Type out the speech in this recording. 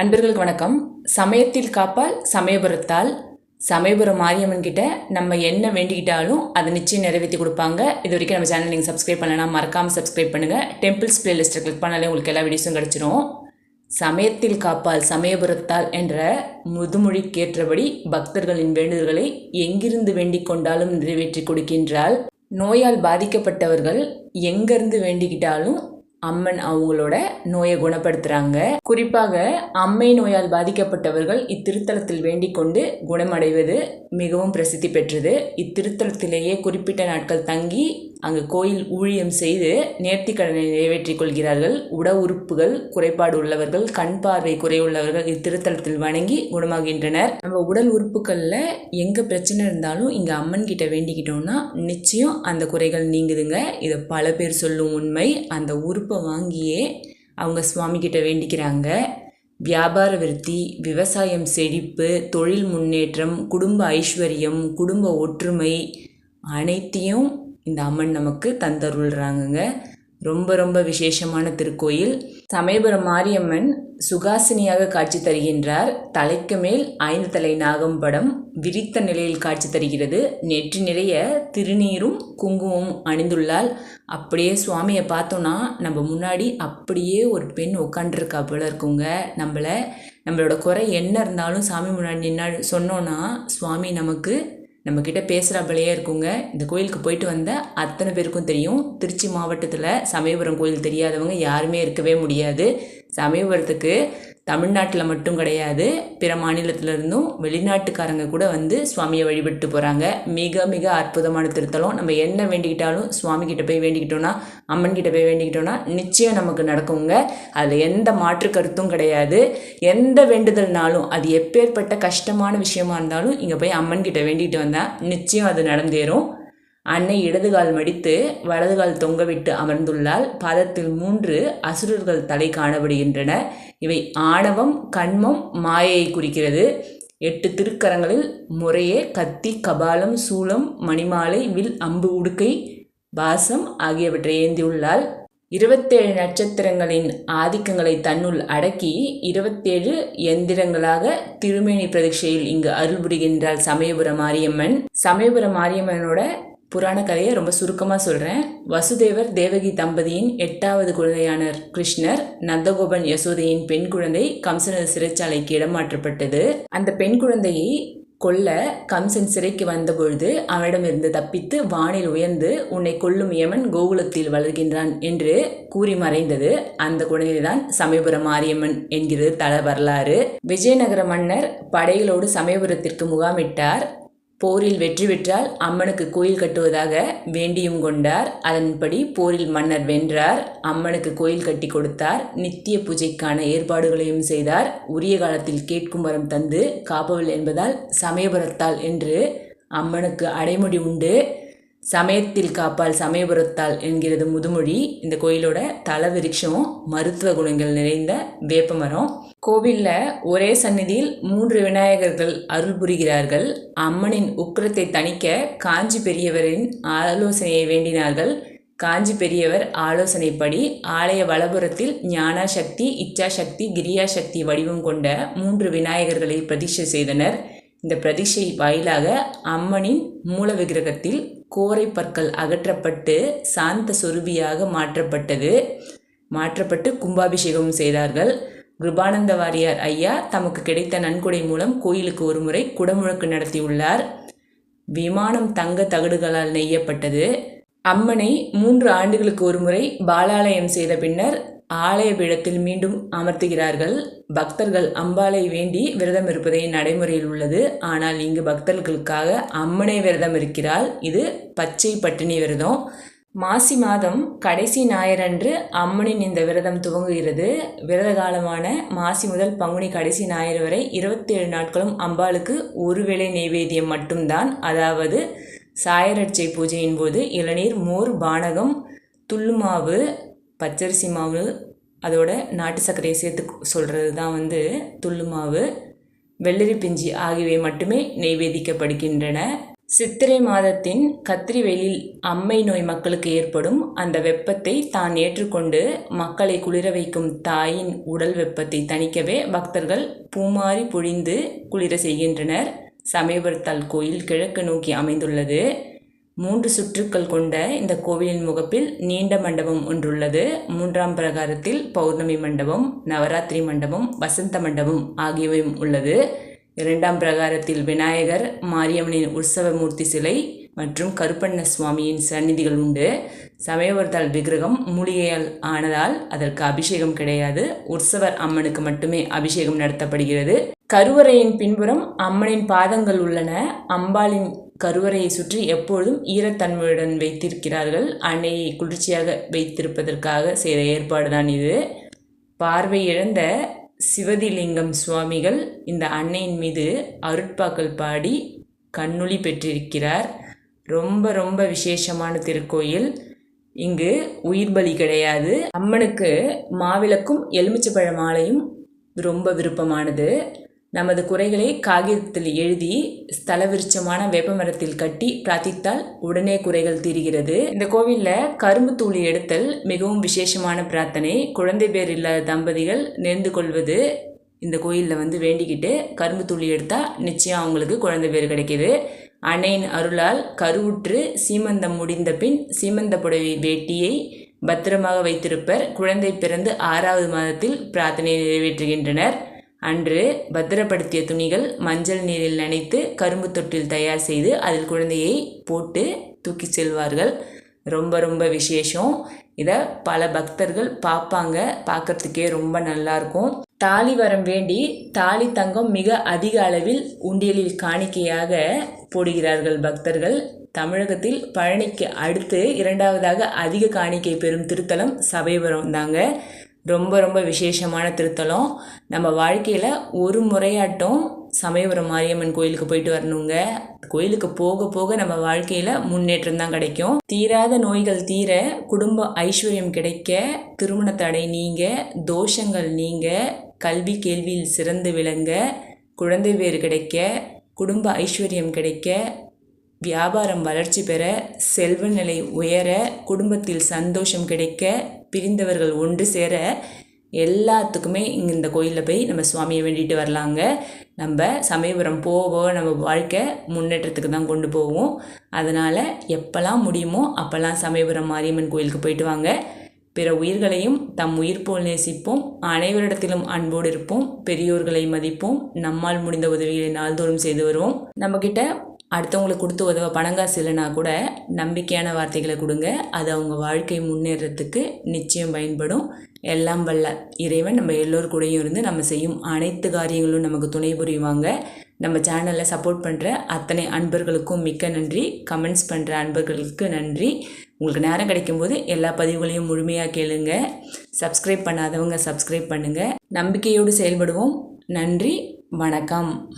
அன்பர்களுக்கு வணக்கம். சமயத்தில் காப்பால் சமயபுரத்தால். சமயபுரம் மாரியம்மன் கிட்ட நம்ம என்ன வேண்டிக்கிட்டாலும் அதை நிச்சயம் நிறைவேற்றி கொடுப்பாங்க. இது வரைக்கும் நம்ம சேனல் நீங்கள் சப்ஸ்கிரைப் பண்ணலாம் மறக்காமல் சப்ஸ்கிரைப் பண்ணுங்கள் டெம்பிள்ஸ் பிளேலிஸ்ட்டை கிளிக் பண்ணாலே உங்களுக்கு எல்லா வீடியோஸும் கிடச்சிரும். சமயத்தில் காப்பால் சமயபுரத்தால் என்ற முதுமொழிக்கேற்றபடி பக்தர்களின் வேண்டுதல்களை எங்கிருந்து வேண்டிக் கொண்டாலும் நிறைவேற்றி கொடுக்கின்றால் நோயால் பாதிக்கப்பட்டவர்கள் எங்கேருந்து வேண்டிக்கிட்டாலும் அம்மன் அவங்களோட நோயை குணப்படுத்துகிறாங்க குறிப்பாக அம்மை நோயால் பாதிக்கப்பட்டவர்கள் இத்திருத்தலத்தில் வேண்டிக் கொண்டு குணமடைவது மிகவும் பிரசித்தி பெற்றது. இத்திருத்தலத்திலேயே குறிப்பிட்ட நாட்கள் தங்கி அங்கு கோயில் ஊழியம் செய்து நேர்த்திக்கடனை நிறைவேற்றிக் கொள்கிறார்கள். உட உறுப்புகள் குறைபாடு உள்ளவர்கள் கண் பார்வை குறையுள்ளவர்கள் இத்திருத்தலத்தில் வணங்கி குணமாகின்றனர். நம்ம உடல் உறுப்புகளில் எங்கே பிரச்சனை இருந்தாலும் இங்கே அம்மன் கிட்ட வேண்டிக்கிட்டோம்னா நிச்சயம் அந்த குறைகள் நீங்குதுங்க. இதை பல பேர் சொல்லும் உண்மை. அந்த உறுப்பு வாங்கியே அவங்க சுவாமி கிட்ட வேண்டிக்கிறாங்க. வியாபார விருத்தி விவசாயம் செழிப்பு தொழில் முன்னேற்றம் குடும்ப ஐஸ்வர்யம் குடும்ப ஒற்றுமை அனைத்தையும் இந்த அம்மன் நமக்கு தந்தருள்றாங்கங்க. ரொம்ப ரொம்ப விசேஷமான திருக்கோயில். சமயபுரம் மாரியம்மன் சுகாசினியாக காட்சி தருகின்றார். தலைக்கு மேல் ஐந்து தலை நாகம் படம் விரித்த நிலையில் காட்சி தருகிறது. நெற்றி நிறைய திருநீரும் குங்குமம் அணிந்துள்ளால் அப்படியே சுவாமியை பார்த்தோன்னா நம்ம முன்னாடி அப்படியே ஒரு பெண் உட்காண்டிருக்கா போல இருக்குங்க. நம்மளை நம்மளோட குறை என்ன இருந்தாலும் சாமி முன்னாடி நின்னா சொன்னோன்னா சுவாமி நமக்கு நம்மக்கிட்ட பேசுகிறாப்பிலையே இருக்குங்க. இந்த கோயிலுக்கு போயிட்டு வந்த அத்தனை பேருக்கும் தெரியும். திருச்சி மாவட்டத்தில் சமயபுரம் கோயில் தெரியாதவங்க யாருமே இருக்கவே முடியாது. சமயபுரத்துக்கு தமிழ்நாட்டில் மட்டும் கிடையாது பிற மாநிலத்திலிருந்தும் வெளிநாட்டுக்காரங்க கூட வந்து சுவாமியை வழிபட்டு போகிறாங்க மிக மிக அற்புதமான திருத்தலம். நம்ம என்ன வேண்டிக்கிட்டாலும் சுவாமி கிட்ட போய் வேண்டிக்கிட்டோன்னா அம்மன் கிட்ட போய் வேண்டிக்கிட்டோன்னா நிச்சயம் நமக்கு நடக்குங்க. அதில் எந்த மாற்று கருத்தும் கிடையாது. எந்த வேண்டுதல்னாலும் அது எப்பேற்பட்ட கஷ்டமான விஷயமா இருந்தாலும் இங்கே போய் அம்மன் கிட்ட வேண்டிகிட்டு வந்தால் நிச்சயம் அது நடந்தேறும். அன்னை இடதுகால் மடித்து வலதுகால் தொங்கவிட்டு அமர்ந்துள்ளால் பாதத்தில் மூன்று அசுரர்கள் தலை காணப்படுகின்றன. இவை ஆணவம் கண்மம் மாயையை குறிக்கிறது. எட்டு திருக்கரங்களில் முறையே கத்தி கபாலம் சூலம் மணிமாலை வில் அம்பு உடுக்கை பாசம் ஆகியவற்றை ஏந்தியுள்ளால் இருபத்தேழு நட்சத்திரங்களின் ஆதிக்கங்களை தன்னுள் அடக்கி இருபத்தேழு எந்திரங்களாக திருமேனி பிரதிஷையில் இங்கு அருள் புரிகின்றாள் சமயபுர மாரியம்மன். சமயபுர மாரியம்மனோட புராண கதையை ரொம்ப சுருக்கமாக சொல்கிறேன் வசுதேவர் தேவகி தம்பதியின் எட்டாவது குழந்தையான கிருஷ்ணர் நந்தகோபன் யசோதையின் பெண் குழந்தை கம்சனது சிறைச்சாலைக்கு இடமாற்றப்பட்டது. அந்த பெண் குழந்தையை கொல்ல கம்சன் சிறைக்கு வந்தபொழுது அவனிடமிருந்து தப்பித்து வானில் உயர்ந்து உன்னை கொல்லும் யமன் கோகுலத்தில் வளர்கின்றான் என்று கூறி மறைந்தது. அந்த குழந்தைதான் சமயபுர மாரியம்மன் என்கிறது தல வரலாறு. விஜயநகர மன்னர் படைகளோடு சமயபுரத்திற்கு முகாமிட்டார். போரில் வெற்றி பெற்றால் அம்மனுக்கு கோயில் கட்டுவதாக வேண்டியும் கொண்டார். அதன்படி போரில் மன்னர் வென்றார். அம்மனுக்கு கோயில் கட்டி கொடுத்தார். நித்திய பூஜைக்கான ஏற்பாடுகளையும் செய்தார். உரிய காலத்தில் கேட்கும் வரம் தந்து காப்பவள் என்பதால் சமயபுரத்தால் என்று அம்மனுக்கு அடைமொழி உண்டு. சமயத்தில் காப்பால் சமயபுரத்தால் என்கிறது முதுமொழி. இந்த கோயிலோட தல விருட்சமும் மருத்துவ குணங்கள் நிறைந்த வேப்பமரம் கோவிலில் ஒரே சந்நிதியில் மூன்று விநாயகர்கள் அருள் புரிகிறார்கள். அம்மனின் உக்கிரத்தை தணிக்க காஞ்சி பெரியவரின் ஆலோசனையை வேண்டினார்கள். காஞ்சி பெரியவர் ஆலோசனைப்படி ஆலய வலபுறத்தில் ஞானா சக்தி இச்சா சக்தி கிரியா சக்தி வடிவம் கொண்ட மூன்று விநாயகர்களை பிரதிஷ்டை செய்தனர். இந்த பிரதிஷ்டை வாயிலாக அம்மனின் மூல விக்கிரகத்தில் கோரை பற்கள் அகற்றப்பட்டு சாந்த சொருபியாக மாற்றப்பட்டது. மாற்றப்பட்டு கும்பாபிஷேகம் செய்தார்கள். கிருபானந்த வாரியார் ஐயா தமக்கு கிடைத்த நன்கொடை மூலம் கோயிலுக்கு ஒருமுறை குடமுழக்கு நடத்தியுள்ளார். விமானம் தங்க தகடுகளால் நெய்யப்பட்டது. அம்மனை மூன்று ஆண்டுகளுக்கு ஒருமுறை பாலாலயம் செய்த பின்னர் ஆலய பீடத்தில் மீண்டும் அமர்த்துகிறார்கள். பக்தர்கள் அம்பாலை வேண்டி விரதம் இருப்பதே நடைமுறையில் உள்ளது. ஆனால் இங்கு பக்தர்களுக்காக அம்மனை விரதம் இருக்கிறாள். இது பச்சை பட்டினி விரதம். மாசி மாதம் கடைசி ஞாயிறன்று அம்மனின் இந்த விரதம் துவங்குகிறது. விரத காலமான மாசி முதல் பங்குனி கடைசி ஞாயிறு வரை இருபத்தேழு நாட்களும் அம்பாளுக்கு ஒருவேளை நெய்வேத்தியம் மட்டும்தான். அதாவது சாயரட்சை பூஜையின் போது இளநீர் மோர் பானகம் துள்ளுமாவு பச்சரிசி மாவு அதோட நாட்டு சர்க்கரையை சேர்த்து சொல்கிறது தான் வந்து துள்ளு மாவு. வெள்ளரி பிஞ்சி ஆகியவை மட்டுமே நெய்வேதிக்கப்படுகின்றன. சித்திரை மாதத்தின் கத்திரி வெயிலில் அம்மை நோய் மக்களுக்கு ஏற்படும் அந்த வெப்பத்தை தான் ஏற்றுக்கொண்டு மக்களை குளிர வைக்கும் தாயின் உடல் வெப்பத்தை தணிக்கவே பக்தர்கள் பூமாறி பொழிந்து குளிர செய்கின்றனர். சமயபுரத்தால் கோயில் கிழக்கு நோக்கி அமைந்துள்ளது. மூன்று சுற்றுக்கள் கொண்ட இந்த கோவிலின் முகப்பில் நீண்ட மண்டபம் ஒன்றுள்ளது. மூன்றாம் பிரகாரத்தில் பௌர்ணமி மண்டபம் நவராத்திரி மண்டபம் வசந்த மண்டபம் ஆகியவையும் உள்ளது. இரண்டாம் பிரகாரத்தில் விநாயகர் மாரியம்மனின் உற்சவமூர்த்தி சிலை மற்றும் கருப்பண்ண சுவாமியின் சந்நிதிகள் உண்டு. சமயவர்த்தால் விக்கிரகம் மூலிகையால் ஆனதால் அதற்கு அபிஷேகம் கிடையாது. உற்சவர் அம்மனுக்கு மட்டுமே அபிஷேகம் நடத்தப்படுகிறது. கருவறையின் பின்புறம் அம்மனின் பாதங்கள் உள்ளன. அம்பாளின் கருவறையை சுற்றி எப்பொழுதும் ஈரத்தன்மையுடன் வைத்திருக்கிறார்கள். அன்னையை குளிர்ச்சியாக வைத்திருப்பதற்காக செய்த ஏற்பாடு தான் இது. பார்வை இழந்த சிவதிலிங்கம் சுவாமிகள் இந்த அன்னையின் மீது அருட்பாக்கள் பாடி கண்ணொளி பெற்றிருக்கிறார். ரொம்ப ரொம்ப விசேஷமான திருக்கோயில். இங்கு உயிர் பலி கிடையாது. அம்மனுக்கு மாவிளக்கும் எலுமிச்சப்பழ மாலையும் ரொம்ப விருப்பமானது. நமது குறைகளை காகிதத்தில் எழுதி ஸ்தல விருட்சமான வேப்பமரத்தில் கட்டி பிரார்த்தித்தால் உடனே குறைகள் தீர்கிறது. இந்த கோவிலில் கரும்பு தூளி எடுத்தல் மிகவும் விசேஷமான பிரார்த்தனை. குழந்தை பேர் இல்லாத தம்பதிகள் நேர்ந்து கொள்வது இந்த கோயிலில் வந்து வேண்டிக்கிட்டு கரும்பு தூளி எடுத்தால் நிச்சயம் அவங்களுக்கு குழந்தை பேர் கிடைக்கிது. அணையின் அருளால் கருவுற்று சீமந்தம் முடிந்த பின் சீமந்த புடவை வேட்டியை பத்திரமாக வைத்திருப்பர். குழந்தை பிறந்து ஆறாவது மாதத்தில் பிரார்த்தனை நிறைவேற்றுகின்றனர். அன்று பத்திரப்படுத்திய துணிகள் மஞ்சள் நீரில் நனைத்து கரும்பு தொட்டில் தயார் செய்து அதில் குழந்தையை போட்டு தூக்கி செல்வார்கள். ரொம்ப ரொம்ப விசேஷம். இதை பல பக்தர்கள் பார்ப்பாங்க பார்க்கறதுக்கே ரொம்ப நல்லாயிருக்கும் தாலி வரம் வேண்டி தாலி தங்கம் மிக அதிக அளவில் உண்டியலில் காணிக்கையாக போடுகிறார்கள் பக்தர்கள். தமிழகத்தில் பழனிக்கு அடுத்து இரண்டாவதாக அதிக காணிக்கை பெறும் திருத்தலம் சபைபுரம் தாங்க. ரொம்ப ரொம்ப விசேஷமான திருத்தலம். நம்ம வாழ்க்கையில் ஒரு முறையாட்டம் சமயபுரம் மாரியம்மன் கோயிலுக்கு போயிட்டு வரணுங்க. கோயிலுக்கு போக போக நம்ம வாழ்க்கையில் முன்னேற்றம் தான் கிடைக்கும். தீராத நோய்கள் தீர குடும்ப ஐஸ்வர்யம் கிடைக்க திருமண தடை நீங்க தோஷங்கள் நீங்க கல்வி கேள்வியில் சிறந்து விளங்க குழந்தை பேர் கிடைக்க குடும்ப ஐஸ்வர்யம் கிடைக்க வியாபாரம் வளர்ச்சி பெற செல்வ நிலை உயர குடும்பத்தில் சந்தோஷம் கிடைக்க பிரிந்தவர்கள் ஒன்று சேர எல்லாத்துக்குமே இங்கே இந்த கோயிலில் போய் நம்ம சுவாமியை வேண்டிட்டு வரலாங்க. நம்ம சமயபுரம் போக நம்ம வாழ்க்கை முன்னேற்றத்துக்கு தான் கொண்டு போவோம். அதனால் எப்போல்லாம் முடியுமோ அப்போல்லாம் சமயபுரம் மாரியம்மன் கோயிலுக்கு போயிட்டு வாங்க. பிற உயிர்களையும் தம் உயிர் போல் நேசிப்போம். அனைவரிடத்திலும் அன்போடு இருப்போம். பெரியோர்களை மதிப்போம். நம்மால் முடிந்த உதவிகளை நாள்தோறும் செய்து வருவோம். நம்மக்கிட்ட அடுத்தவங்களுக்கு கொடுத்து உதவ பணங்காசு இல்லைனா கூட நம்பிக்கையான வார்த்தைகளை கொடுங்க. அது அவங்க வாழ்க்கை முன்னேறத்துக்கு நிச்சயம் பயன்படும். எல்லாம் வல்ல. இறைவன் நம்ம எல்லோரு கூடயும் இருந்து நம்ம செய்யும் அனைத்து காரியங்களும் நமக்கு துணை புரிவாங்க. நம்ம சேனலில் சப்போர்ட் பண்ணுற அத்தனை அன்பர்களுக்கும் மிக்க நன்றி. கமெண்ட்ஸ் பண்ணுற அன்பர்களுக்கு நன்றி. உங்களுக்கு நேரம் கிடைக்கும்போது எல்லா பதிவுகளையும் முழுமையாக கேளுங்க. சப்ஸ்கிரைப் பண்ணாதவங்க சப்ஸ்கிரைப் பண்ணுங்கள் நம்பிக்கையோடு செயல்படுவோம். நன்றி. வணக்கம்.